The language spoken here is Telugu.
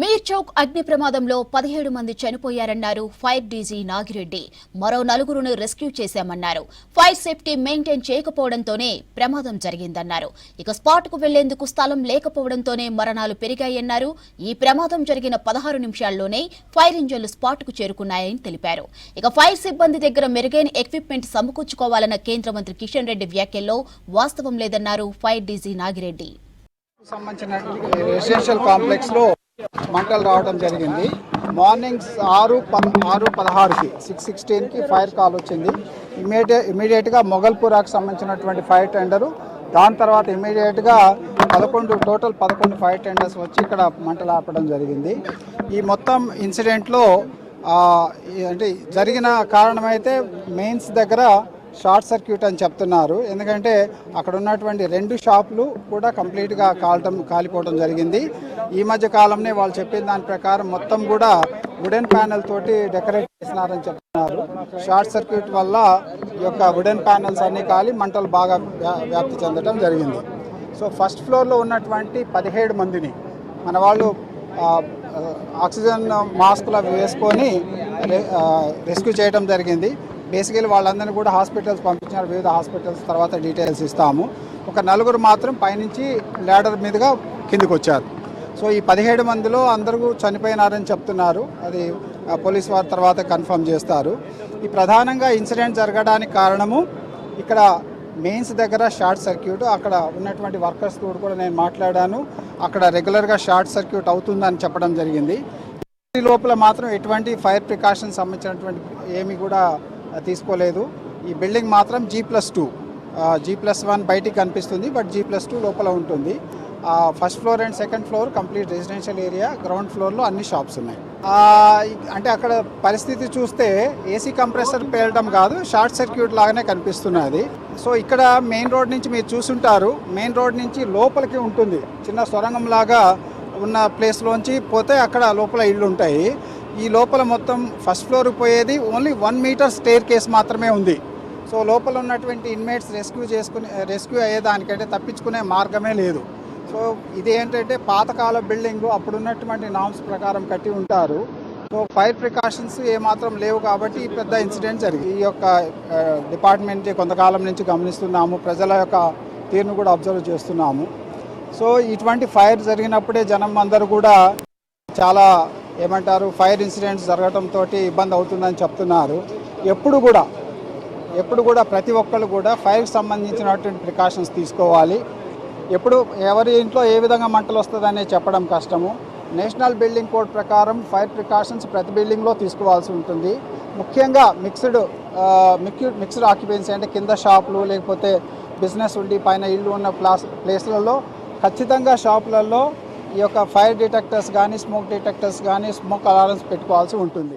మీర్ చౌక్ అగ్ని ప్రమాదంలో పదిహేడు మంది చనిపోయారన్నారు ఫైర్ డీజీ నాగిరెడ్డి. మరో నలుగురును రెస్క్యూ చేశామన్నారు. ఫైర్ సేఫ్టీ మెయింటైన్ చేయకపోవడంతోనే ప్రమాదం జరిగిందన్నారు. ఇక స్పాట్కు వెళ్ళేందుకు స్థలం లేకపోవడంతోనే మరణాలు పెరిగాయన్నారు. ఈ ప్రమాదం జరిగిన పదహారు నిమిషాల్లోనే ఫైర్ ఇంజన్లు స్పాట్కు చేరుకున్నాయని తెలిపారు. ఇక ఫైర్ సిబ్బంది దగ్గర మెరుగైన ఎక్విప్మెంట్ సమకూర్చుకోవాలన్న కేంద్ర మంత్రి కిషన్ రెడ్డి వ్యాఖ్యల్లో వాస్తవం లేదన్నారు ఫైర్ డీజీ నాగిరెడ్డి. సంబంధించిన రెసిడెన్షియల్ కాంప్లెక్స్లో మంటలు రావడం జరిగింది. మార్నింగ్ ఆరు పద ఆరు పదహారుకి సిక్స్ సిక్స్టీన్కి ఫైర్ కాల్ వచ్చింది. ఇమీడియట్ ఇమీడియట్గా మొగల్పురాకు సంబంధించినటువంటి ఫైర్ టెండరు దాని తర్వాత ఇమీడియట్గా పదకొండు టోటల్ పదకొండు ఫైర్ టెండర్స్ వచ్చి ఇక్కడ మంటలు ఆపడం జరిగింది. ఈ మొత్తం ఇన్సిడెంట్లో అంటే జరిగిన కారణమైతే మెయిన్స్ దగ్గర షార్ట్ సర్క్యూట్ అని చెప్తున్నారు. ఎందుకంటే అక్కడ ఉన్నటువంటి రెండు షాపులు కూడా కంప్లీట్గా కాలటం కాలిపోవడం జరిగింది. ఈ మధ్య కాలంనే వాళ్ళు చెప్పిన దాని ప్రకారం మొత్తం కూడా వుడెన్ ప్యానెల్ తోటి డెకరేట్ చేసినారని చెప్తున్నారు. షార్ట్ సర్క్యూట్ వల్ల ఈ యొక్క వుడెన్ ప్యానెల్స్ అన్ని కాలి మంటలు బాగా వ్యా- వ్యాప్తి చెందడం జరిగింది. సో ఫస్ట్ ఫ్లోర్లో ఉన్నటువంటి పదిహేడు మందిని మన వాళ్ళు ఆక్సిజన్ మాస్కులు అవి వేసుకొని రెస్క్యూ చేయడం జరిగింది. బేసికలీ వాళ్ళందరినీ కూడా హాస్పిటల్స్ పంపించినారు వివిధ హాస్పిటల్స్ తర్వాత డీటెయిల్స్ ఇస్తాము. ఒక నలుగురు మాత్రం పైనుంచి ల్యాడర్ మీదుగా కిందికి వచ్చారు సో ఈ పదిహేడు మందిలో అందరూ చనిపోయినారని చెప్తున్నారు. అది పోలీస్ వారి తర్వాత కన్ఫర్మ్ చేస్తారు. ఈ ప్రధానంగా ఇన్సిడెంట్ జరగడానికి కారణము ఇక్కడ మెయిన్స్ దగ్గర షార్ట్ సర్క్యూట్ అక్కడ ఉన్నటువంటి వర్కర్స్ తోడు కూడా నేను మాట్లాడాను. అక్కడ రెగ్యులర్గా షార్ట్ సర్క్యూట్ అవుతుందని చెప్పడం జరిగింది. లోపల మాత్రం ఎటువంటి ఫైర్ ప్రికాషన్స్ సంబంధించినటువంటి ఏమి కూడా తీసుకోలేదు. ఈ బిల్డింగ్ మాత్రం G plus two G plus one బయటికి కనిపిస్తుంది బట్ జీ ప్లస్ టూ లోపల ఉంటుంది. First floor and second floor complete residential area ground ఫ్లోర్లో అన్ని షాప్స్ ఉన్నాయి. అంటే అక్కడ పరిస్థితి చూస్తే ఏసీ కంప్రెసర్ పేలడం కాదు షార్ట్ సర్క్యూట్ లాగానే కనిపిస్తున్నది. సో ఇక్కడ మెయిన్ రోడ్ నుంచి మీరు చూసుంటారు మెయిన్ రోడ్ నుంచి లోపలికి ఉంటుంది. చిన్న సొరంగం లాగా ఉన్న ప్లేస్లోంచి పోతే అక్కడ లోపల ఇళ్ళు ఉంటాయి. ఈ లోపల మొత్తం ఫస్ట్ ఫ్లోర్కి పోయేది only one metre staircase మాత్రమే ఉంది. సో లోపల ఉన్నటువంటి ఇన్మేట్స్ రెస్క్యూ చేసుకుని రెస్క్యూ అయ్యేదానికంటే తప్పించుకునే మార్గమే లేదు. సో ఇది ఏంటంటే పాతకాల బిల్డింగ్ అప్పుడు ఉన్నటువంటి నామ్స్ ప్రకారం కట్టి ఉంటారు. సో ఫైర్ ప్రికాషన్స్ ఏమాత్రం లేవు కాబట్టి పెద్ద ఇన్సిడెంట్ జరిగింది. ఈ యొక్క డిపార్ట్మెంట్ కొంతకాలం నుంచి గమనిస్తున్నాము. ప్రజల యొక్క తీరును కూడా అబ్జర్వ్ చేస్తున్నాము. సో ఇటువంటి ఫైర్ జరిగినప్పుడే జనం అందరూ కూడా చాలా ఏమంటారు ఫైర్ ఇన్సిడెంట్స్ జరగడంతో ఇబ్బంది అవుతుందని చెప్తున్నారు. ఎప్పుడు కూడా ఎప్పుడు కూడా ప్రతి ఒక్కరు కూడా ఫైర్కి సంబంధించినటువంటి ప్రికాషన్స్ తీసుకోవాలి. ఎప్పుడు ఎవరి ఇంట్లో ఏ విధంగా మంటలు వస్తుందనే చెప్పడం కష్టము. నేషనల్ బిల్డింగ్ కోడ్ ప్రకారం ఫైర్ ప్రికాషన్స్ ప్రతి బిల్డింగ్లో తీసుకోవాల్సి ఉంటుంది. ముఖ్యంగా మిక్స్డ్ మిక్స్డ్ మిక్స్డ్ ఆక్యుపెన్సీ అంటే కింద షాపులు లేకపోతే బిజినెస్ ఉండి పైన ఇల్లు ఉన్న ప్లాస్ ప్లేస్లలో ఖచ్చితంగా షాపులలో ఈ యొక్క ఫైర్ డిటెక్టర్స్ కానీ స్మోక్ డిటెక్టర్స్ కానీ స్మోక్ అలారమ్స్ పెట్టుకోవాల్సి ఉంటుంది.